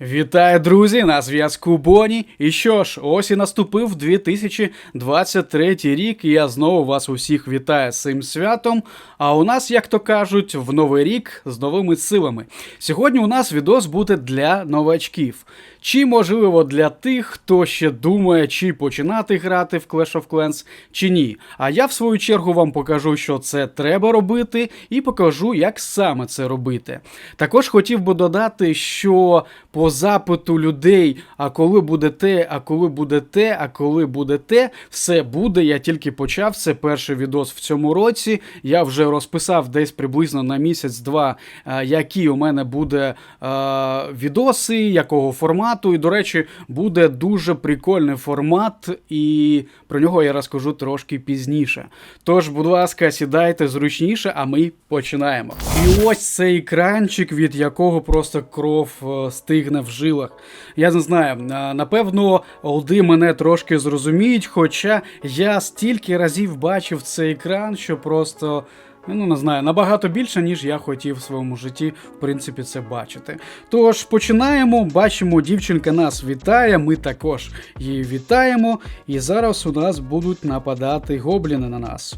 Вітаю, друзі! На зв'язку Боні. І що ж, ось і наступив 2023 рік, і я знову вас усіх вітаю з цим святом. А у нас, як то кажуть, в новий рік з новими силами. Сьогодні у нас відос буде для новачків. Чи можливо для тих, хто ще думає, чи починати грати в Clash of Clans, чи ні. А я в свою чергу вам покажу, що це треба робити, і покажу, як саме це робити. Також хотів би додати, що по запиту людей, а коли буде те, а коли буде те, а коли буде те, все буде. Я тільки почав. Це перший відос в цьому році. Я вже розписав десь приблизно на місяць-два, е, які у мене буде е, відоси, якого формату. І, до речі, буде дуже прикольний формат, і про нього я розкажу трошки пізніше. Тож, будь ласка, сідайте зручніше, а ми починаємо. І ось цей екранчик, від якого просто кров е, стигне в жилах. Я не знаю, е, напевно, олди мене трошки зрозуміють, хоча я стільки разів бачив цей екран, що просто. Ну, не знаю, набагато більше, ніж я хотів в своєму житті, в принципі, це бачити. Тож починаємо. Бачимо, дівчинка нас вітає, ми також її вітаємо. І зараз у нас будуть нападати гобліни на нас.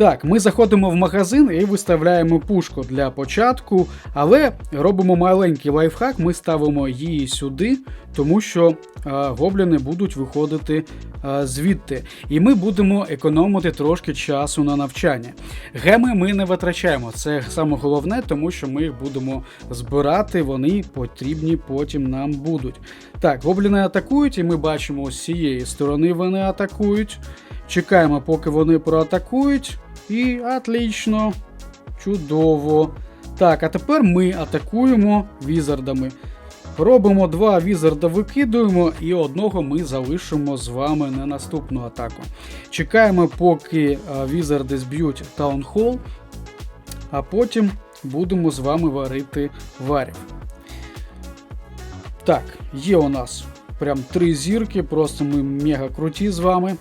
Так, ми заходимо в магазин і виставляємо пушку для початку, але робимо маленький лайфхак, ми ставимо її сюди, тому що е, гобліни будуть виходити е, звідти. І ми будемо економити трошки часу на навчання. Геми ми не витрачаємо, це саме головне, тому що ми їх будемо збирати, вони потрібні потім нам будуть. Так, гобліни атакують, і ми бачимо з цієї сторони вони атакують. Чекаємо, поки вони проатакують. І отлично, чудово. Так, а тепер ми атакуємо візардами. Робимо два візарда, викидуємо, і одного ми залишимо з вами на наступну атаку. Чекаємо, поки а, візарди зб'ють таунхол, а потім будемо з вами варити варів. Так, є у нас прям три зірки, просто ми мега круті з вами.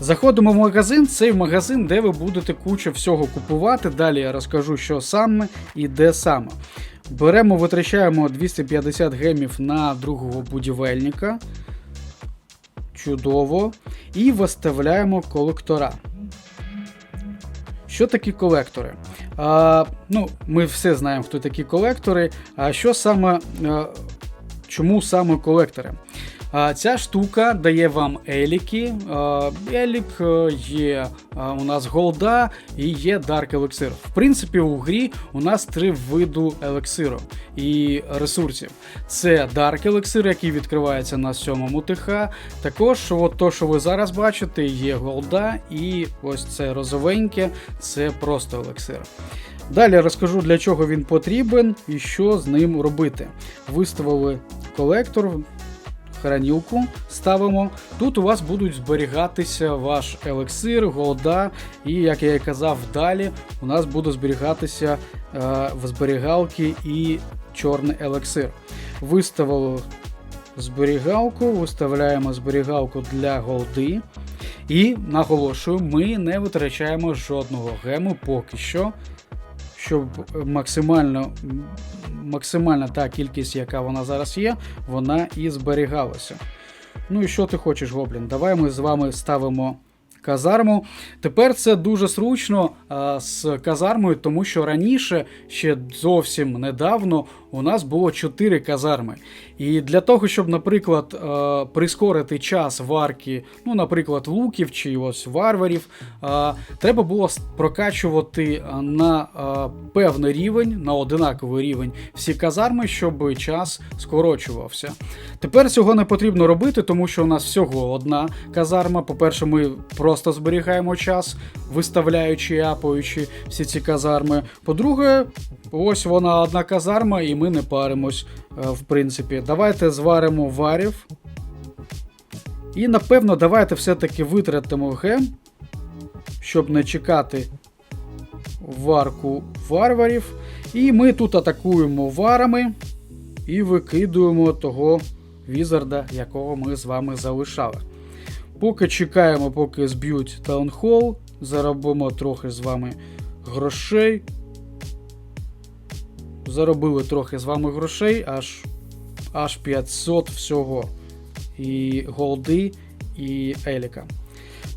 Заходимо в магазин, цей магазин, де ви будете кучу всього купувати. Далі я розкажу, що саме і де саме. Беремо, витрачаємо 250 гемів на другого будівельника. Чудово. І виставляємо колектора. Що такі колектори? А, ну, Ми все знаємо, хто такі колектори. А що саме, а, чому саме колектори? Ця штука дає вам еліки. Елік е, є у нас голда і є Dark Elixir. В принципі, у грі у нас три виду елексиру і ресурсів. Це Dark Elixir, який відкривається на сьомому ТХ. Також, от то, що ви зараз бачите, є голда, і ось це розовеньке, це просто елексир. Далі розкажу, для чого він потрібен і що з ним робити. Виставили колектор, хранілку ставимо. Тут у вас будуть зберігатися ваш елексир, голда, і, як я і казав далі, у нас буде зберігатися е, в зберігалки і чорний елексир. Виставили зберігалку, виставляємо зберігалку для голди. І наголошую, ми не витрачаємо жодного гему поки що щоб максимально максимальна та кількість, яка вона зараз є, вона і зберігалася. Ну і що ти хочеш, Гоблін? Давай ми з вами ставимо казарму. Тепер це дуже сручно а, з казармою, тому що раніше, ще зовсім недавно, у нас було 4 казарми. І для того, щоб, наприклад, прискорити час варки, ну, наприклад, луків чи ось варварів, треба було прокачувати на певний рівень, на одинаковий рівень всі казарми, щоб час скорочувався. Тепер цього не потрібно робити, тому що у нас всього одна казарма. По-перше, ми просто зберігаємо час, виставляючи і апаючи всі ці казарми. По-друге, ось вона одна казарма, і ми не паримось, е, в принципі. Давайте зваримо варів. І напевно, давайте все-таки витратимо гем, щоб не чекати варку варварів. І ми тут атакуємо варами і викидуємо того візарда, якого ми з вами залишали. Поки чекаємо, поки зб'ють таунхол, заробимо трохи з вами грошей. Заробили трохи з вами грошей, аж аж 500 всього. І голди, і еліка.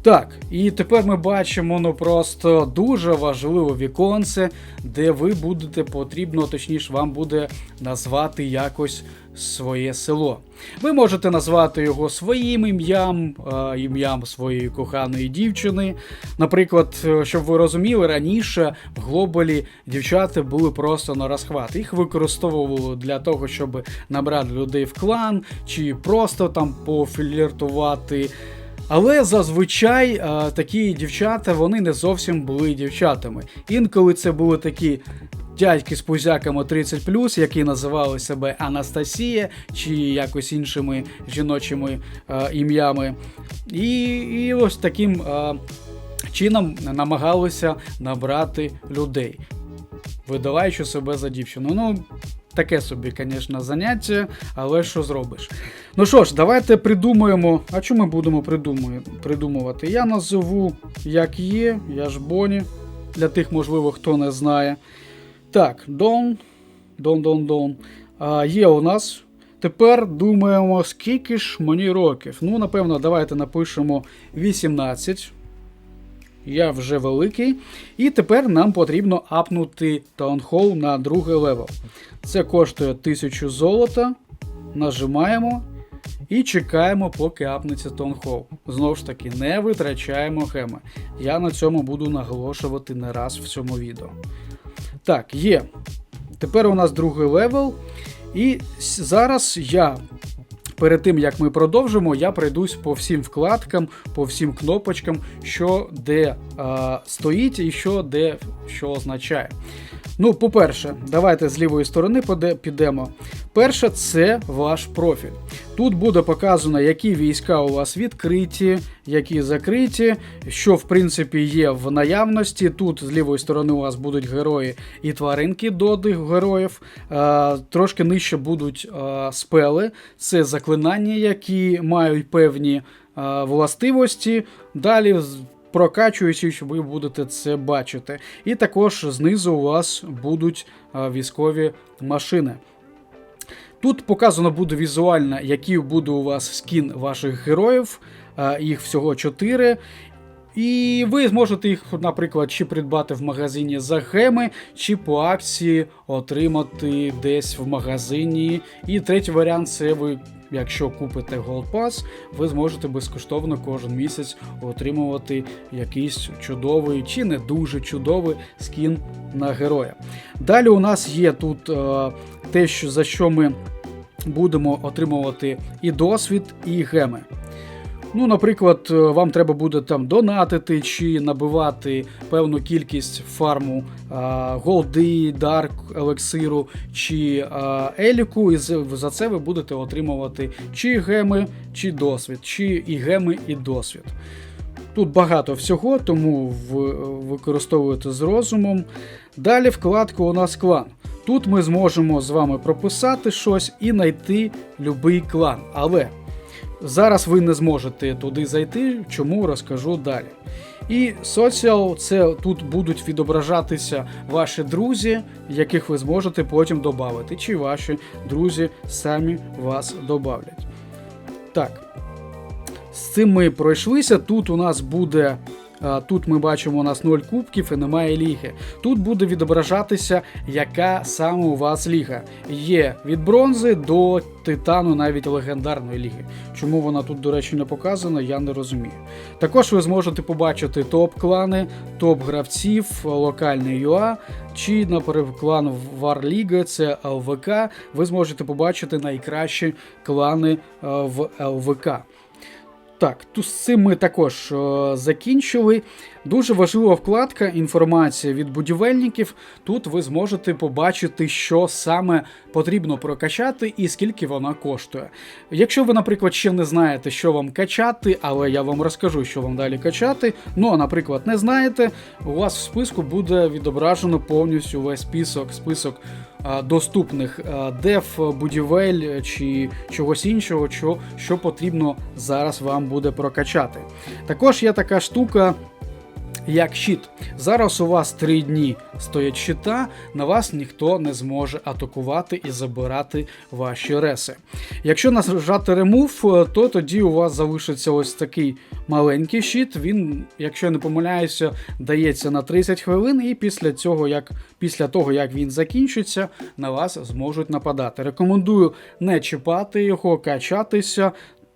Так, і тепер ми бачимо ну просто дуже важливе віконце, де ви будете потрібно, точніше, вам буде назвати якось своє село. Ви можете назвати його своїм ім'ям, е, ім'ям своєї коханої дівчини. Наприклад, е, щоб ви розуміли, раніше в глобалі дівчата були просто на розхват. Їх використовували для того, щоб набрати людей в клан, чи просто там пофліртувати. Але зазвичай е, такі дівчата вони не зовсім були дівчатами. Інколи це були такі дядьки з пузяками 30 які називали себе Анастасія чи якось іншими жіночими е, ім'ями. І, і ось таким е, чином намагалися набрати людей, видаваючи себе за дівчину. Ну, Таке собі, звісно, заняття, але що зробиш? Ну що ж, давайте придумаємо. А що ми будемо придумувати? Я назову як є, я ж Боні. Для тих, можливо, хто не знає. Так, Дон. Дон, Дон, Дон. А, є у нас. Тепер думаємо, скільки ж мені років. Ну, напевно, давайте напишемо 18. Я вже великий. І тепер нам потрібно апнути таунхол на другий левел. Це коштує 1000 золота. Нажимаємо і чекаємо, поки апнеться таунхол. Знову ж таки, не витрачаємо геми. Я на цьому буду наголошувати не раз в цьому відео. Так, є. Тепер у нас другий левел. І зараз я перед тим як ми продовжимо, я пройдусь по всім вкладкам, по всім кнопочкам, що де е, стоїть і що де що означає. Ну, по-перше, давайте з лівої сторони підемо. Перше, це ваш профіль. Тут буде показано, які війська у вас відкриті, які закриті, що в принципі є в наявності. Тут з лівої сторони у вас будуть герої і тваринки до тих героїв. Е, трошки нижче будуть е, спели, це заклинання, які мають певні е, властивості. Далі з- прокачуючи, що ви будете це бачити. І також знизу у вас будуть військові машини. Тут показано буде візуально, який буде у вас скін ваших героїв, їх всього 4. І ви зможете їх, наприклад, чи придбати в магазині за геми, чи по акції отримати десь в магазині. І третій варіант це ви, якщо купите Gold Pass, ви зможете безкоштовно кожен місяць отримувати якийсь чудовий чи не дуже чудовий скін на героя. Далі у нас є тут е, те, що, за що ми будемо отримувати і досвід, і геми. Ну, наприклад, е, вам треба буде там донатити чи набивати певну кількість фарму а, голди, дарк, елексиру чи а, еліку, і за це ви будете отримувати чи геми, чи досвід, чи і геми, і досвід. Тут багато всього, тому використовуйте з розумом. Далі вкладка у нас клан. Тут ми зможемо з вами прописати щось і знайти будь-який клан. Але зараз ви не зможете туди зайти, чому розкажу далі. І соціал це тут будуть відображатися ваші друзі, яких ви зможете потім додати, чи ваші друзі самі вас додавлять. Так, з цим ми пройшлися. Тут у нас буде. Тут ми бачимо у нас 0 кубків і немає ліги. Тут буде відображатися, яка саме у вас ліга. Є від бронзи до титану, навіть легендарної ліги. Чому вона тут, до речі, не показана, я не розумію. Також ви зможете побачити топ-клани, топ-гравців, локальний ЮА, чи, наприклад, клан Варліга, це ЛВК. Ви зможете побачити найкращі клани в ЛВК. Так, тут цим ми також о, закінчили. Дуже важлива вкладка інформація від будівельників. Тут ви зможете побачити, що саме потрібно прокачати і скільки вона коштує. Якщо ви, наприклад, ще не знаєте, що вам качати, але я вам розкажу, що вам далі качати. Ну, а, наприклад, не знаєте, у вас в списку буде відображено повністю весь список, список а, доступних а, дев, будівель чи чогось іншого, що, що потрібно зараз вам буде прокачати. Також є така штука. Як щит. Зараз у вас 3 дні стоять щита, на вас ніхто не зможе атакувати і забирати ваші реси. Якщо нажати Remove, то тоді у вас залишиться ось такий маленький щит. Він, якщо я не помиляюся, дається на 30 хвилин, і після цього, як після того, як він закінчиться, на вас зможуть нападати. Рекомендую не чіпати його, качатися,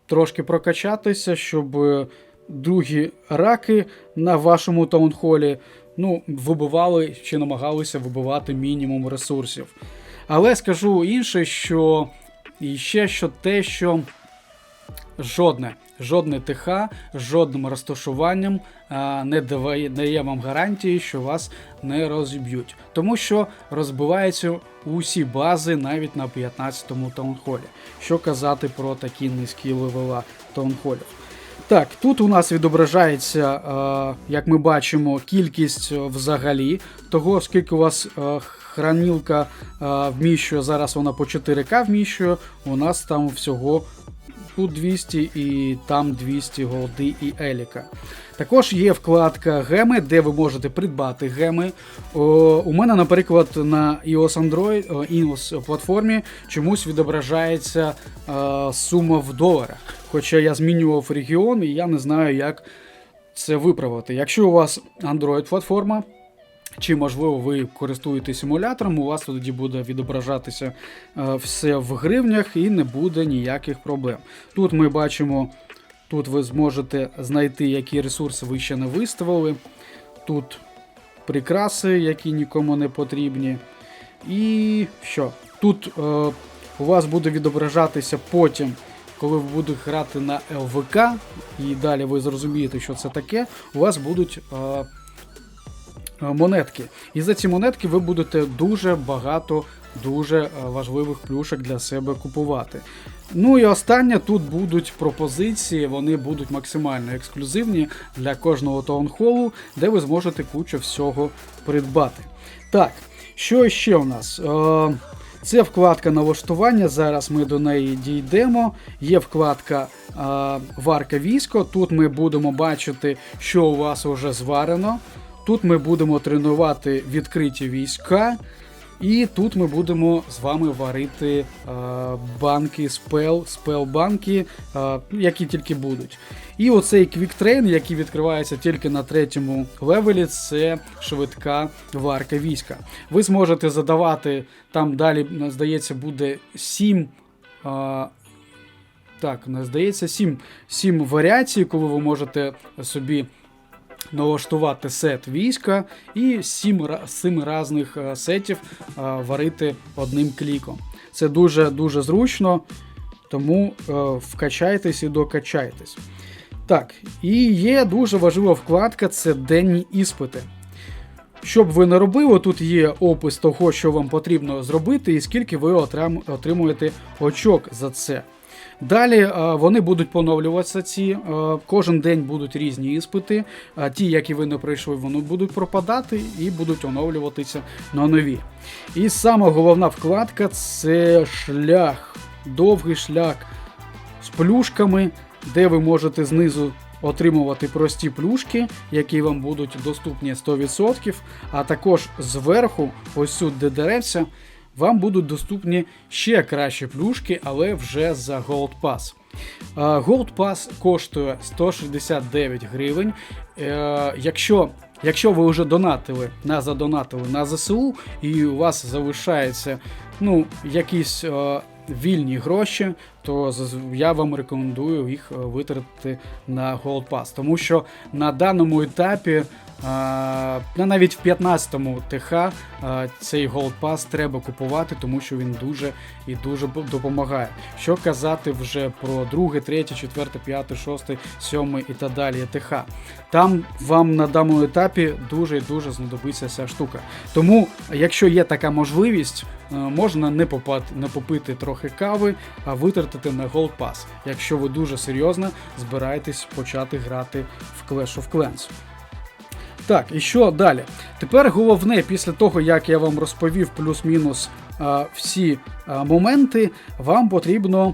трошки прокачатися, щоб е, другі раки на вашому таунхолі ну, вибивали чи намагалися вибивати мінімум ресурсів. Але скажу інше, що і ще що те, що жодне, жодне ТХ, жодним розташуванням а, не дає, дає вам гарантії, що вас не розіб'ють. Тому що розбиваються усі бази навіть на 15-му таунхолі. Що казати про такі низькі левела таунхолів. Так, тут у нас відображається, е, як ми бачимо, кількість е, взагалі того, скільки у вас е, хранілка вміщує. Зараз вона по 4К вміщує. У нас там всього тут 200 і там 200 голди і еліка. Також є вкладка геми, де ви можете придбати геми. О, у мене, наприклад, на iOS Android о, iOS платформі чомусь відображається е, сума в доларах. Хоча я змінював регіон і я не знаю, як це виправити. Якщо у вас Android платформа, чи, можливо, ви користуєтесь симулятором, у вас тоді буде відображатися все в гривнях і не буде ніяких проблем. Тут ми бачимо, тут ви зможете знайти, які ресурси ви ще не виставили. Тут прикраси, які нікому не потрібні. І що? Тут е, у вас буде відображатися потім, коли ви будете грати на ЛВК, і далі ви зрозумієте, що це таке, у вас будуть. Е, е, монетки. І за ці монетки ви будете дуже багато дуже е, важливих плюшок для себе купувати. Ну і останнє тут будуть пропозиції, вони будуть максимально ексклюзивні для кожного таунхолу, де ви зможете кучу всього придбати. Так, що ще у нас? Е, Це вкладка налаштування. Зараз ми до неї дійдемо. Є вкладка е, Варка військо. Тут ми будемо бачити, що у вас вже зварено. Тут ми будемо тренувати відкриті війська. І тут ми будемо з вами варити е, банки спел, спел-банки, е, які тільки будуть. І оцей квіктрейн, який відкривається тільки на третьому левелі, це швидка варка війська. Ви зможете задавати там далі, здається, буде 7. Е, так, здається, 7, 7 варіацій, коли ви можете собі налаштувати сет війська і 7, 7 різних е, сетів е, варити одним кліком. Це дуже-дуже зручно, тому е, вкачайтесь і докачайтесь. Так, і є дуже важлива вкладка це денні іспити. Щоб ви не робили, тут є опис того, що вам потрібно зробити, і скільки ви отримуєте очок за це. Далі е, вони будуть поновлюватися ці. е, Кожен день будуть різні іспити. Ті, які ви не пройшли, вони будуть пропадати і будуть оновлюватися на нові. І сама головна вкладка це шлях, довгий шлях з плюшками, де ви можете знизу. Отримувати прості плюшки, які вам будуть доступні 100%, а також зверху, ось тут де деревця, вам будуть доступні ще кращі плюшки, але вже за Gold Pass. Gold Pass коштує 169 гривень. Е, якщо Якщо ви вже донатили на задонатили на ЗСУ, і у вас залишається ну, якісь е, вільні гроші, то я вам рекомендую їх е, витратити на Gold Pass. Тому що на даному етапі а, навіть в 15-му ТХ а, цей Gold Pass треба купувати, тому що він дуже і дуже допомагає. Що казати вже про 2, 3, 4, 5, 6, 7 і так далі ТХ. Там вам на даному етапі дуже і дуже знадобиться ця штука. Тому, якщо є така можливість, е, можна не попати, не попити трохи кави, а витратити на Gold Pass, якщо ви дуже серйозно збираєтесь почати грати в Clash of Clans. Так, і що далі? Тепер головне, після того, як я вам розповів плюс-мінус всі моменти, вам потрібно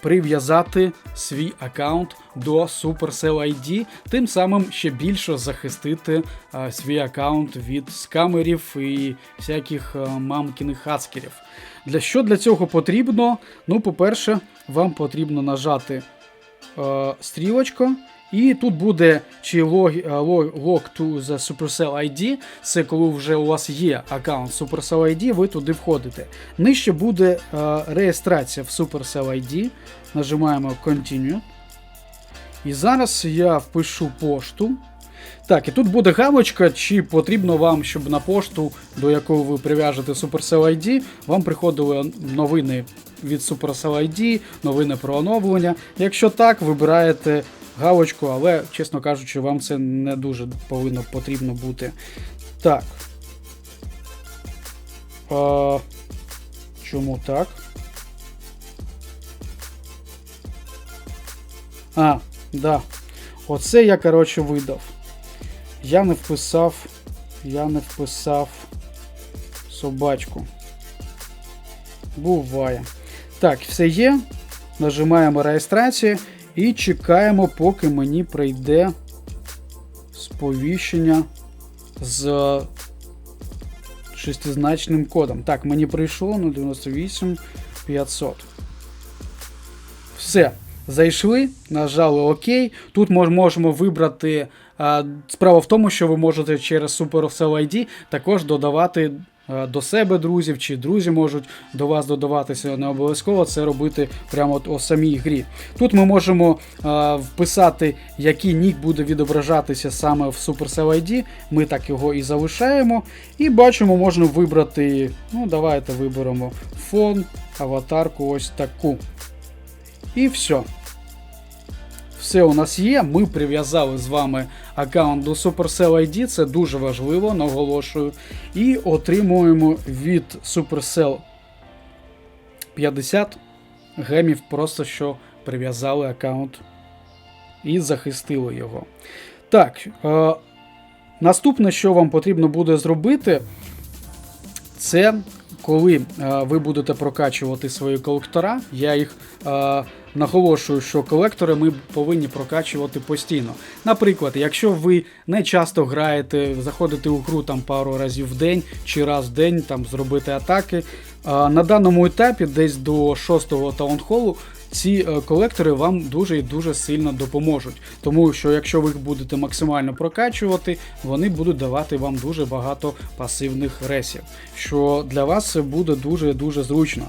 прив'язати свій аккаунт до Supercell ID, тим самим ще більше захистити свій аккаунт від скамерів і всяких мамкіних хацкерів. Для що для цього потрібно? Ну, по-перше, вам потрібно нажати е, стрілочку. І тут буде чи лог, е, лог, log to the Supercell ID, це коли вже у вас є аккаунт Supercell ID, ви туди входите. Нижче буде е, реєстрація в Supercell ID. Нажимаємо Continue. І зараз я впишу пошту. Так, і тут буде галочка, чи потрібно вам, щоб на пошту, до якої ви прив'яжете Supercell ID, вам приходили новини від Supercell ID, новини про оновлення. Якщо так, вибираєте галочку, але, чесно кажучи, вам це не дуже повинно потрібно бути. Так. А, чому так? А, да. Оце я, коротше, видав. Я не вписав. Я не вписав собачку. Буває. Так, все є. Нажимаємо реєстрацію і чекаємо, поки мені прийде сповіщення з шестизначним кодом. Так, мені прийшло 098 500. Все. Зайшли, нажали ОК. Тут ми можемо вибрати. Справа в тому, що ви можете через Supercell ID також додавати до себе друзів, чи друзі можуть до вас додаватися. Не обов'язково це робити прямо от у самій грі. Тут ми можемо а, вписати, який нік буде відображатися саме в Supercell ID. Ми так його і залишаємо. І бачимо, можна вибрати. Ну, давайте виберемо фон, аватарку, ось таку. І все. Все у нас є. Ми прив'язали з вами аккаунт до Supercell ID, це дуже важливо, наголошую. І отримуємо від Supercell 50 гемів, просто що прив'язали аккаунт і захистили його. Так, е, наступне, що вам потрібно буде зробити, це коли е, ви будете прокачувати свої колектора, я їх е, наголошую, що колектори ми повинні прокачувати постійно. Наприклад, якщо ви не часто граєте, заходите у гру там пару разів в день чи раз в день там зробити атаки. е, на даному етапі, десь до 6-го таунхолу, ці е, колектори вам дуже і дуже сильно допоможуть. Тому що якщо ви їх будете максимально прокачувати, вони будуть давати вам дуже багато пасивних ресів, що для вас буде дуже-дуже зручно.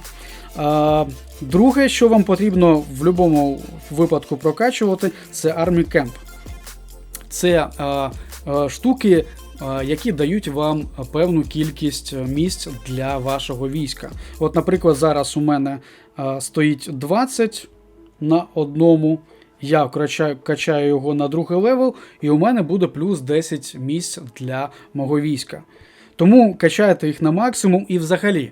Друге, що вам потрібно в будь-якому випадку прокачувати, це Army Camp. Це а, а, штуки, які дають вам певну кількість місць для вашого війська. От, наприклад, зараз у мене стоїть 20 на одному. Я качаю, качаю його на другий левел, і у мене буде плюс 10 місць для мого війська. Тому качайте їх на максимум і взагалі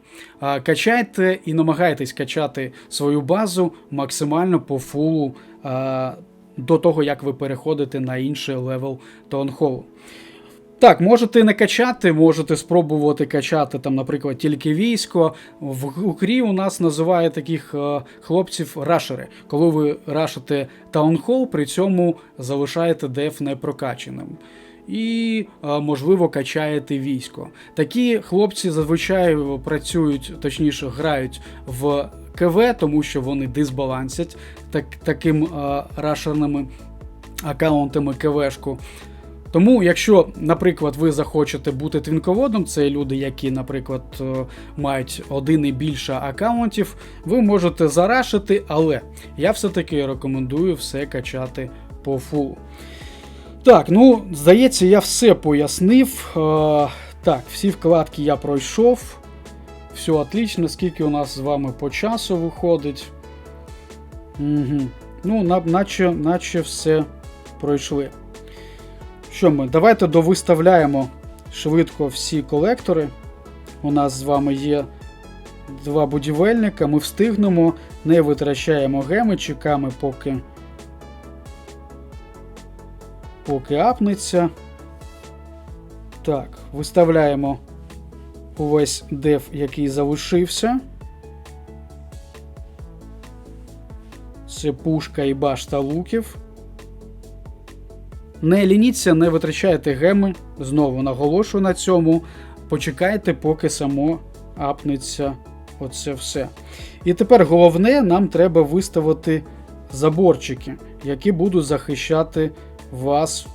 качайте і намагайтесь качати свою базу максимально по фулу до того, як ви переходите на інший левел Таунхолу. Так, можете не качати, можете спробувати качати, там, наприклад, тільки військо. В грі у нас називають таких е, хлопців рашери. Коли ви рашите таунхол, при цьому залишаєте деф непрокаченим. І, е, можливо, качаєте військо. Такі хлопці зазвичай працюють, точніше, грають в КВ, тому що вони дисбалансять так, таким е, рашерними аккаунтами КВшку. Тому, якщо, наприклад, ви захочете бути твінководом, це люди, які, наприклад, е, мають один і більше аккаунтів, ви можете зарашити, але я все-таки рекомендую все качати по фулу. Так, ну, здається, я все пояснив. Е, Так, всі вкладки я пройшов. Все отлично, скільки у нас з вами по часу виходить. Угу. Ну, на- наче, наче все пройшли. Що ми? Давайте довиставляємо швидко всі колектори. У нас з вами є два будівельника. Ми встигнемо, не витрачаємо геми, чекаємо, поки. Поки апнеться. Так, виставляємо увесь деф, який залишився. Це пушка і башта луків. Не лініться, не витрачайте геми. Знову наголошую на цьому. Почекайте, поки само апнеться оце все. І тепер головне, нам треба виставити заборчики, які будуть захищати вас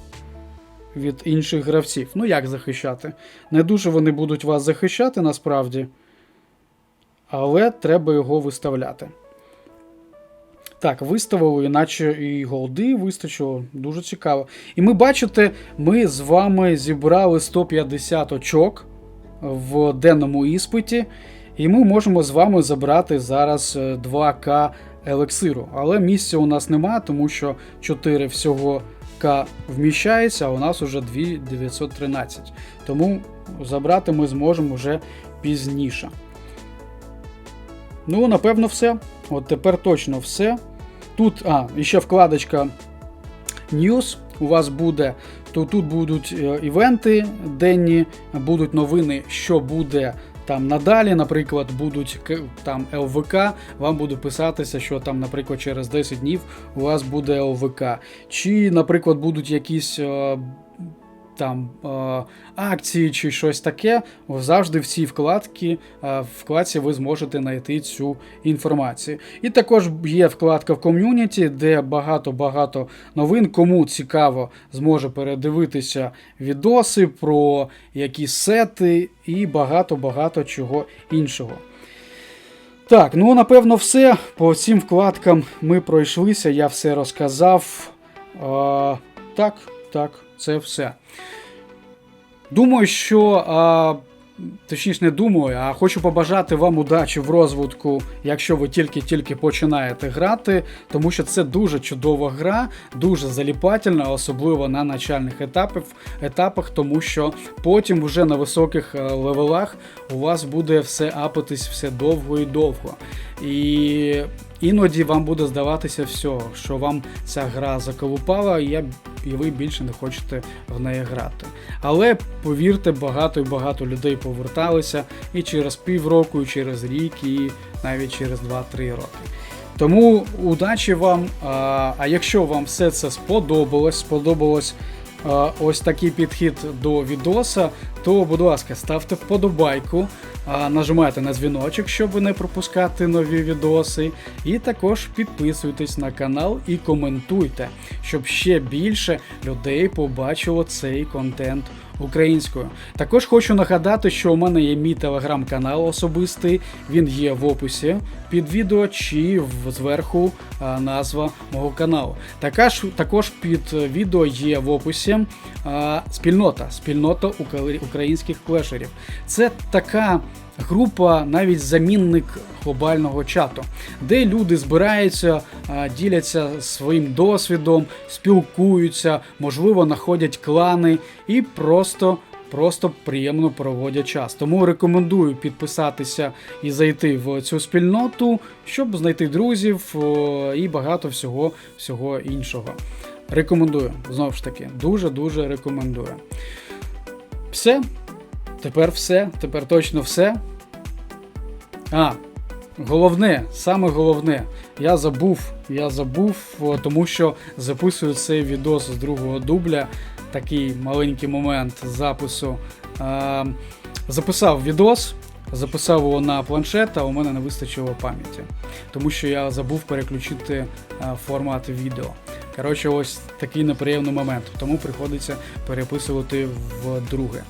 від інших гравців. Ну як захищати? Не дуже вони будуть вас захищати насправді, але треба його виставляти. Так, виставили, іначе і голди вистачило. Дуже цікаво. І ми бачите, ми з вами зібрали 150 очок в денному іспиті, і ми можемо з вами забрати зараз е, 2К елексиру. Але місця у нас немає, тому що 4 всього К вміщається, а у нас уже 2913. Тому забрати ми зможемо вже пізніше. Ну, напевно, все. От тепер точно все. Тут, а, і ще вкладочка News. У вас буде, то тут будуть е, івенти денні, будуть новини, що буде там надалі. Наприклад, будуть там ЛВК. Вам буде писатися, що там, наприклад, через 10 днів у вас буде ЛВК. Чи, наприклад, будуть якісь. Е, Там е, акції чи щось таке, завжди в цій вкладці, е, вкладці ви зможете знайти цю інформацію. І також є вкладка в ком'юніті, де багато-багато новин. Кому цікаво, зможе передивитися відоси про якісь сети і багато-багато чого іншого. Так, ну напевно, все. По цим вкладкам ми пройшлися, я все розказав. Е, так, так, це все. Думаю, що. А, точніше, не думаю, а хочу побажати вам удачі в розвитку, якщо ви тільки-тільки починаєте грати, тому що це дуже чудова гра, дуже заліпательна, особливо на начальних етапах, етапах, тому що потім вже на високих е, левелах у вас буде все апатись все довго і довго. І іноді вам буде здаватися всього, що вам ця гра заколупала, і, ви більше не хочете в неї грати. Але повірте, багато і багато людей поверталися і через півроку, і через рік, і навіть через 2-3 роки. Тому удачі вам. А, якщо вам все це сподобалось, сподобалось ось такий підхід до відоса, то, будь ласка, ставте вподобайку, нажимайте на дзвіночок, щоб не пропускати нові відоси. І також підписуйтесь на канал і коментуйте, щоб ще більше людей побачило цей контент українською. Також хочу нагадати, що у мене є мій телеграм-канал особистий, він є в описі під відео чи зверху назва мого каналу. Також, також під відео є в описі спільнота, спільнота українських клешерів. Це така група, навіть замінник глобального чату, де люди збираються, діляться своїм досвідом, спілкуються, можливо, знаходять клани і просто. Просто приємно проводять час. Тому рекомендую підписатися і зайти в цю спільноту, щоб знайти друзів і багато всього, всього іншого. Рекомендую, знову ж таки, дуже-дуже рекомендую. Все. Тепер все. Тепер точно все. А, головне, саме головне, я забув, я забув, тому що записую цей відос з другого дубля. Такий маленький момент запису. Записав відос, записав його на планшет, а у мене не вистачило пам'яті. Тому що я забув переключити а, формат відео. Коротше, ось такий неприємний момент, тому приходиться переписувати вдруге.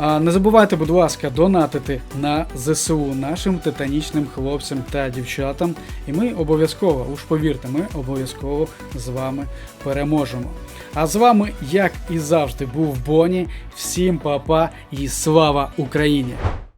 Не забувайте, будь ласка, донатити на ЗСУ нашим титанічним хлопцям та дівчатам. І ми обов'язково, уж повірте, ми обов'язково з вами переможемо. А з вами, як і завжди, був Боні. Всім па-па і слава Україні!